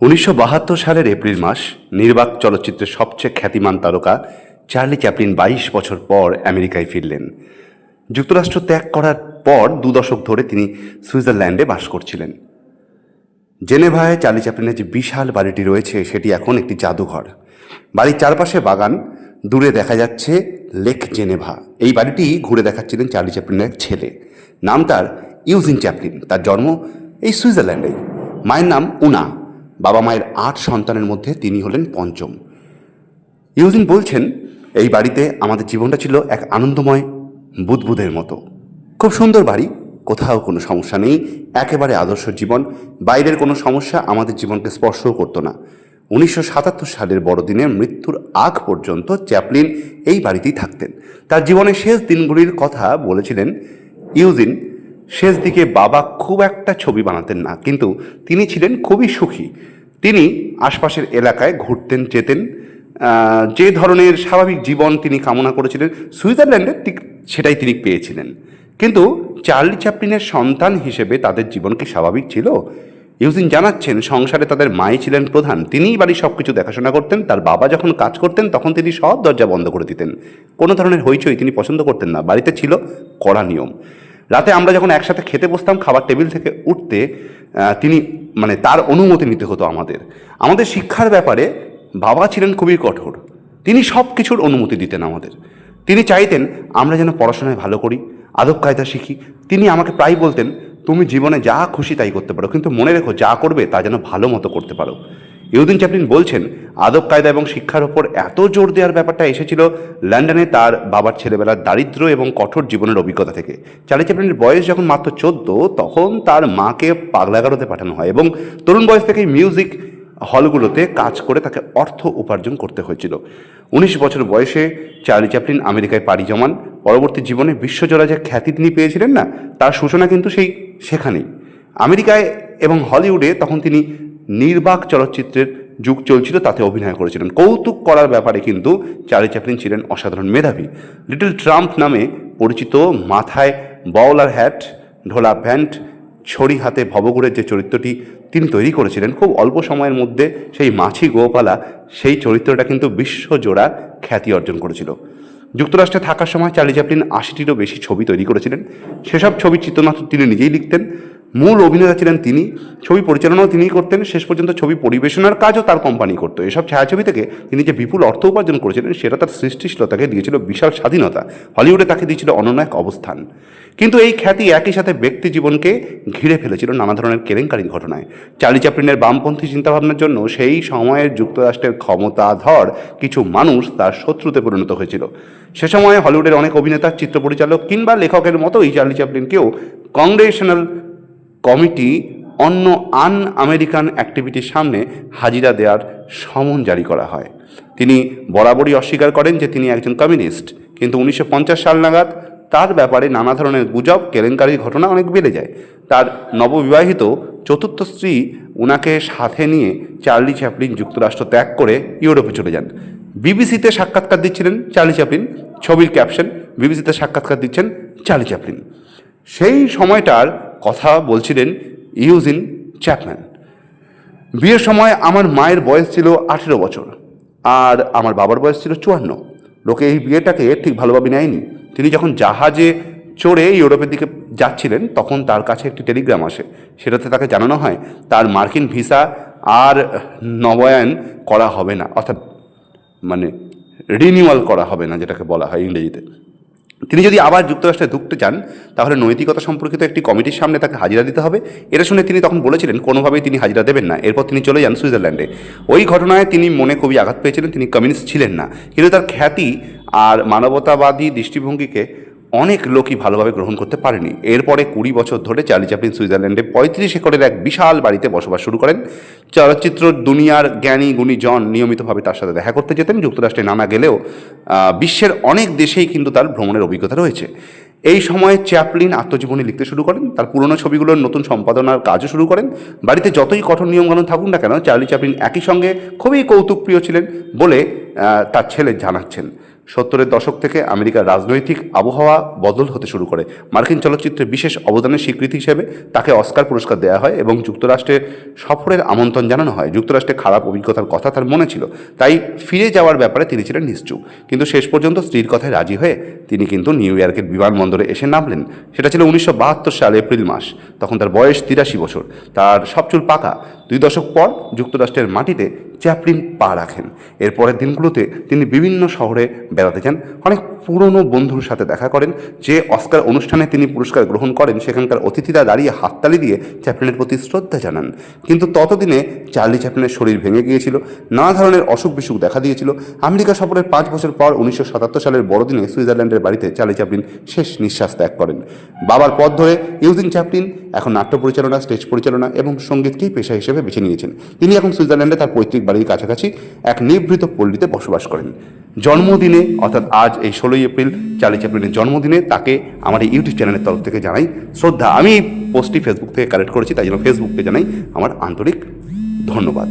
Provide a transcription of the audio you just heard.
উনিশশো বাহাত্তর সালের এপ্রিল মাস নির্বাক চলচ্চিত্রের সবচেয়ে খ্যাতিমান তারকা চার্লি চ্যাপলিন বাইশ বছর পর আমেরিকায় ফিরলেন। যুক্তরাষ্ট্র ত্যাগ করার পর দু দশক ধরে তিনি সুইজারল্যান্ডে বাস করছিলেন। জেনেভায় চার্লি চ্যাপলিনের যে বিশাল বাড়িটি রয়েছে, সেটি এখন একটি জাদুঘর। বাড়ির চারপাশে বাগান, দূরে দেখা যাচ্ছে লেক জেনেভা। এই বাড়িটি ঘুরে দেখাচ্ছিলেন চার্লি চ্যাপলিনের ছেলে। নাম তার ইউজিন চ্যাপলিন। তার জন্ম এই সুইজারল্যান্ডে মায়ের নাম উনা। বাবা মায়ের আট সন্তানের মধ্যে তিনি হলেন পঞ্চম। ইউজিন বলছেন, এই বাড়িতে আমাদের জীবনটা ছিল এক আনন্দময় বুদবুদের মতো। খুব সুন্দর বাড়ি, কোথাও কোনো সমস্যা নেই, একেবারে আদর্শ জীবন। বাইরের কোনো সমস্যা আমাদের জীবনকে স্পর্শও করতো না। উনিশশো সাতাত্তর সালের বড়দিনে মৃত্যুর আগ পর্যন্ত চ্যাপলিন এই বাড়িতেই থাকতেন। তার জীবনের শেষ দিনগুলির কথা বলেছিলেন ইউজিন শেষ দিকে বাবা খুব একটা ছবি বানাতেন না, কিন্তু তিনি ছিলেন খুবই সুখী। তিনি আশপাশের এলাকায় ঘুরতেন, যেতেন যে ধরনের স্বাভাবিক জীবন তিনি কামনা করেছিলেন, সুইজারল্যান্ডে ঠিক সেটাই তিনি পেয়েছিলেন। কিন্তু চার্লি চ্যাপলিনের সন্তান হিসেবে তাদের জীবন কি স্বাভাবিক ছিল? ইউজিন জানাচ্ছেন, সংসারে তাদের মাই ছিলেন প্রধান, তিনিই বাড়ির সব কিছু দেখাশোনা করতেন, তার বাবা যখন কাজ করতেন, তখন তিনি সব দরজা বন্ধ করে দিতেন। কোনো ধরনের হইচই তিনি পছন্দ করতেন না, বাড়িতে ছিল কড়া নিয়ম। রাতে আমরা যখন একসাথে খেতে বসতাম, খাবার টেবিল থেকে উঠতে তিনি মানে তার অনুমতি নিতে হতো আমাদের। আমাদের শিক্ষার ব্যাপারে বাবা ছিলেন খুবই কঠোর। তিনি সব কিছুর অনুমতি দিতেন আমাদের। তিনি চাইতেন আমরা যেন পড়াশোনায় ভালো করি, আদব কায়দা শিখি। তিনি আমাকে প্রায় বলতেন, তুমি জীবনে যা খুশি তাই করতে পারো, কিন্তু মনে রেখো যা করবে তা যেন ভালো মতো করতে পারো। ইউদিন চ্যাপলিন বলছেন, আদব কায়দা এবং শিক্ষার ওপর এত জোর দেওয়ার ব্যাপারটা এসেছিল লন্ডনে তার বাবার ছেলেবেলার দারিদ্র এবং কঠোর জীবনের অভিজ্ঞতা থেকে। চার্লি চ্যাপলিনের বয়স যখন মাত্র চোদ্দ, তখন তার মাকে পাগলাগারোতে পাঠানো হয় এবং তরুণ বয়স থেকেই মিউজিক হলগুলোতে কাজ করে তাকে অর্থ উপার্জন করতে হয়েছিল। উনিশ বছর বয়সে চার্লি চ্যাপলিন আমেরিকায় পাড়ি জমান। পরবর্তী জীবনে বিশ্বজোড়া যে খ্যাতি তিনি পেয়েছিলেন না, তার সূচনা কিন্তু সেই সেখানেই। আমেরিকায় এবং হলিউডে তখন তিনি নির্বাক চলচ্চিত্রের যুগ চলছিল, তাতে অভিনয় করেছিলেন। কৌতুক করার ব্যাপারে কিন্তু চার্লি চ্যাপলিন ছিলেন অসাধারণ মেধাবী। লিটল ট্রাম্প নামে পরিচিত মাথায় বাউলার হ্যাট, ঢোলা প্যান্ট, ছড়ি হাতে ভবঘুরের যে চরিত্রটি তিনি তৈরি করেছিলেন, খুব অল্প সময়ের মধ্যে সেই মাছি গোপালা সেই চরিত্রটা কিন্তু বিশ্বজোড়া খ্যাতি অর্জন করেছিল। যুক্তরাষ্ট্রে থাকার সময় চার্লি চ্যাপলিন আশিটিরও বেশি ছবি তৈরি করেছিলেন। সেসব ছবির চিত্রনাট্য তিনি নিজেই লিখতেন। মূল অভিনেতা ছিলেন তিনি, ছবি পরিচালনাও তিনিই করতেন, শেষ পর্যন্ত ছবি পরিবেশনার কাজও তার কোম্পানি করতো। এসব ছায়াছবি থেকে তিনি যে বিপুল অর্থ উপার্জন করেছিলেন, সেটা তার সৃষ্টিশীলতাকে দিয়েছিল বিশাল স্বাধীনতা। হলিউডে তাকে দিয়েছিল অনন্য এক অবস্থান। কিন্তু এই খ্যাতি একই সাথে ব্যক্তি জীবনকে ঘিরে ফেলেছিল নানা ধরনের কেলেঙ্কারির ঘটনায়। চার্লি চ্যাপলিনের বামপন্থী চিন্তাভাবনার জন্য সেই সময়ের যুক্তরাষ্ট্রের ক্ষমতাধর কিছু মানুষ তার শত্রুতে পরিণত হয়েছিল। সে সময়ে হলিউডের অনেক অভিনেতা চিত্র পরিচালক কিংবা লেখকের মতো এই চার্লি চ্যাপলিনকেও কংগ্রেশনাল কমিটি অন্য আন আমেরিকান অ্যাক্টিভিটির সামনে হাজিরা দেওয়ার সমন জারি করা হয়। তিনি বরাবরই অস্বীকার করেন যে তিনি একজন কমিউনিস্ট। কিন্তু উনিশশো পঞ্চাশ সাল নাগাদ তার ব্যাপারে নানা ধরনের গুজব, কেলেঙ্কারির ঘটনা অনেক বেড়ে যায়। তার নববিবাহিত চতুর্থ স্ত্রী উনাকে সাথে নিয়ে চার্লি চ্যাপলিন যুক্তরাষ্ট্র ত্যাগ করে ইউরোপে চলে যান। বিবিসিতে সাক্ষাৎকার দিচ্ছিলেন চার্লি চ্যাপলিন। ছবির ক্যাপশন, বিবিসিতে সাক্ষাৎকার দিচ্ছেন চার্লি চ্যাপলিন। সেই সময়টার কথা বলছিলেন ইউজিন চ্যাপম্যান। বিয়ের সময় আমার মায়ের বয়স ছিল আঠেরো বছর, আর আমার বাবার বয়স ছিল চুয়ান্ন। লোকে এই বিয়েটাকে ঠিক ভালোভাবে নেয়নি। তিনি যখন জাহাজে চড়ে ইউরোপের দিকে যাচ্ছিলেন, তখন তার কাছে একটি টেলিগ্রাম আসে। সেটাতে তাকে জানানো হয়, তার মার্কিন ভিসা আর নবায়ন করা হবে না, অর্থাৎ মানে রিনিউয়াল করা হবে না যেটাকে বলা হয় ইংরেজিতে। তিনি যদি আবার যুক্তরাষ্ট্রে ঢুকতে চান, তাহলে নৈতিকতা সম্পর্কিত একটি কমিটির সামনে তাকে হাজিরা দিতে হবে। এটা শুনে তিনি তখন বলেছিলেন, কোনোভাবেই তিনি হাজিরা দেবেন না। এরপর তিনি চলে যান সুইজারল্যান্ডে। ওই ঘটনায় তিনি মনে খুবই আঘাত পেয়েছিলেন, তিনি কমিউনিস্ট ছিলেন না। কিন্তু তার খ্যাতি আর মানবতাবাদী দৃষ্টিভঙ্গিকে অনেক লোকই ভালোভাবে গ্রহণ করতে পারেনি। এরপরে কুড়ি বছর ধরে চার্লি চ্যাপলিন সুইজারল্যান্ডে পঁয়ত্রিশ একরের এক বিশাল বাড়িতে বসবাস শুরু করেন। চলচ্চিত্র দুনিয়ার জ্ঞানী গুণী জন নিয়মিতভাবে তার সাথে দেখা করতে যেতেন। যুক্তরাষ্ট্রে নানা গেলেও বিশ্বের অনেক দেশেই কিন্তু তার ভ্রমণের অভিজ্ঞতা রয়েছে। এই সময়ে চ্যাপলিন আত্মজীবনী লিখতে শুরু করেন। তার পুরনো ছবিগুলোর নতুন সম্পাদনার কাজও শুরু করেন। বাড়িতে যতই কঠোর নিয়মকানুন থাকুন না কেন, চার্লি চ্যাপলিন একই সঙ্গে খুবই কৌতুকপ্রিয় ছিলেন বলে তার ছেলে জানাচ্ছেন। সত্তরের দশক থেকে আমেরিকার রাজনৈতিক আবহাওয়া বদল হতে শুরু করে। মার্কিন চলচ্চিত্রে বিশেষ অবদানের স্বীকৃতি হিসেবে তাকে অস্কার পুরস্কার দেওয়া হয় এবং যুক্তরাষ্ট্রে সফরের আমন্ত্রণ জানানো হয়। যুক্তরাষ্ট্রে খারাপ অভিজ্ঞতার কথা তার মনে ছিল, তাই ফিরে যাওয়ার ব্যাপারে তিনি ছিলেন নিশ্চুপ। কিন্তু শেষ পর্যন্ত স্ত্রীর কথায় রাজি হয়ে তিনি কিন্তু নিউ ইয়র্কের বিমানবন্দরে এসে নামলেন। সেটা ছিল উনিশশো বাহাত্তর সাল এপ্রিল মাস, তখন তার বয়স তিরাশি বছর। তার সব চুল পাকা। দুই দশক পর যুক্তরাষ্ট্রের মাটিতে চ্যাপলিন পা রাখেন। এরপরের দিনগুলোতে তিনি বিভিন্ন শহরে বেড়াতে যান। অনেক পুরনো বন্ধুর সাথে দেখা করেন। যে অস্কার অনুষ্ঠানে তিনি পুরস্কার গ্রহণ করেন, সেখানকার অতিথিরা দাঁড়িয়ে হাততালি দিয়ে চ্যাপলিনের প্রতি শ্রদ্ধা জানান। কিন্তু ততদিনে চার্লি চ্যাপলিনের শরীর ভেঙে গিয়েছিল, নানা ধরনের অসুখ বিসুখ দেখা দিয়েছিল। আমেরিকা সফরের পাঁচ বছর পর উনিশশো সাতাত্তর সালের বড়দিনে সুইজারল্যান্ডের বাড়িতে চার্লি চ্যাপলিন শেষ নিঃশ্বাস ত্যাগ করেন। বাবার পথ ধরে ইউজিন চ্যাপলিন, এখন নাট্য পরিচালনা, স্টেজ পরিচালনা এবং সঙ্গীতকেই পেশা হিসেবে বেছে নিয়েছেন। তিনি এখন সুইজারল্যান্ডে তার পৈতৃক বাড়ির কাছাকাছি এক নিভৃত পল্লীতে বসবাস করেন। জন্মদিনে, অর্থাৎ আজ এই ষোলোই এপ্রিল, চার্লি চ্যাপলিনের জন্মদিনে তাকে আমার এই ইউটিউব চ্যানেলের তরফ থেকে জানাই শ্রদ্ধা। আমি এই পোস্টটি ফেসবুক থেকে কালেক্ট করেছি, তাই জন্য ফেসবুককে জানাই আমার আন্তরিক ধন্যবাদ।